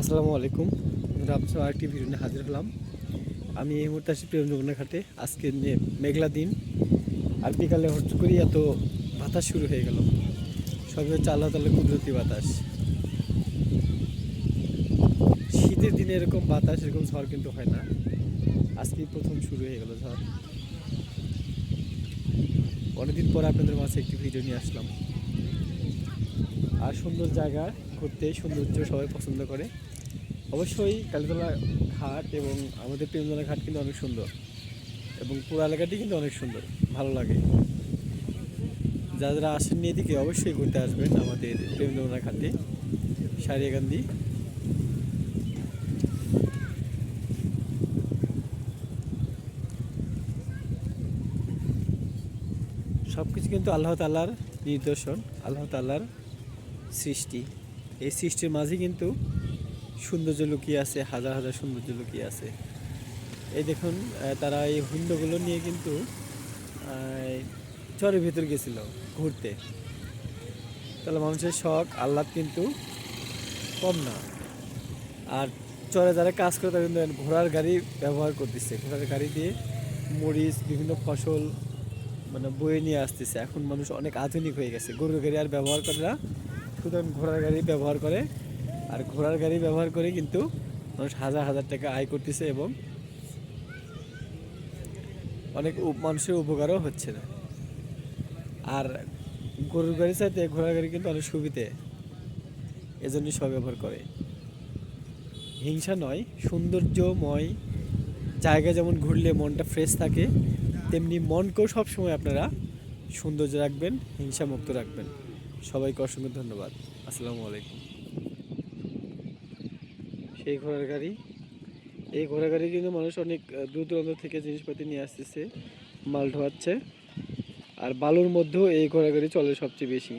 আসসালামু আলাইকুম। রামসা আরেকটি ভিডিও নিয়ে হাজির হলাম। আমি এই মুহূর্তে আছি প্রেম ঘাটে আজকে মেঘলা দিন, আর বিকালে হঠাৎ করি এত বাতাস শুরু হয়ে গেল। সবই হচ্ছে আল্লাহ তাল্লাহ কুদরতি বাতাস। শীতের দিনে এরকম বাতাস, এরকম ঝড় কিন্তু হয় না। আজকেই প্রথম শুরু হয়ে গেল ঝড়। অনেকদিন পর আপনাদের মাঝে একটি ভিডিও নিয়ে আসলাম। আর সুন্দর জায়গা ঘুরতে, সৌন্দর্য সবাই পছন্দ করে। অবশ্যই কালীতলা ঘাট এবং আমাদের প্রেমতলা ঘাট কিন্তু অনেক সুন্দর এবং পুরো এলাকাটি কিন্তু অনেক সুন্দর, ভালো লাগে। যারা আসেননি এদিকে অবশ্যই ঘুরতে আসবেন আমাদের প্রেমতলা ঘাটে, সারিয়াকান্দি। সব কিছু কিন্তু আল্লাহ তাল্লার নিদর্শন আল্লাহ তাল্লার সৃষ্টি। এই সৃষ্টির মাঝে কিন্তু সৌন্দর্য লুকিয়ে আছে, হাজার হাজার সৌন্দর্য লুকিয়ে আছে। এই দেখুন তারা এই হুন্ডগুলো নিয়ে কিন্তু চরের ভিতর গেছিল ঘুরতে। তাহলে মানুষের শখ, আহ্লাদ কিন্তু কম না। আর চরে যারা কাজ করে, তারা কিন্তু ঘোড়ার গাড়ি ব্যবহার করতেছে। ঘোড়ার গাড়ি দিয়ে মরিচ, বিভিন্ন ফসল মানে বয়ে নিয়ে আসতেছে। এখন মানুষ অনেক আধুনিক হয়ে গেছে। গরুর গাড়ি আর ব্যবহার করে না। সুতরাং ঘোড়ার গাড়ি ব্যবহার করে। আর ঘোড়ার গাড়ি ব্যবহার করে কিন্তু মানুষ হাজার হাজার টাকা আয় করতেছে এবং অনেক মানুষের উপকারও হচ্ছে না। আর গরুর গাড়ি চাইতে ঘোড়ার গাড়ি কিন্তু অনেক সুবিধে। এজন্যই সব ব্যবহার করে। হিংসা নয়, সৌন্দর্যময় জায়গা যেমন ঘুরলে মনটা ফ্রেশ থাকে, তেমনি মনকেও সবসময় আপনারা সৌন্দর্য রাখবেন হিংসা মুক্ত রাখবেন। সবাইকে অসংখ্য ধন্যবাদ। আসসালামু আলাইকুম। সেই ঘোড়ার গাড়ি। এই ঘোড়ার গাড়ি কিন্তু মানুষ অনেক দূর দূরান্ত থেকে জিনিসপাতি নিয়ে আসতেছে, মাল ঢোয়াচ্ছে আর বালুর মধ্যেও এই ঘোড়া গাড়ি চলে সবচেয়ে বেশি।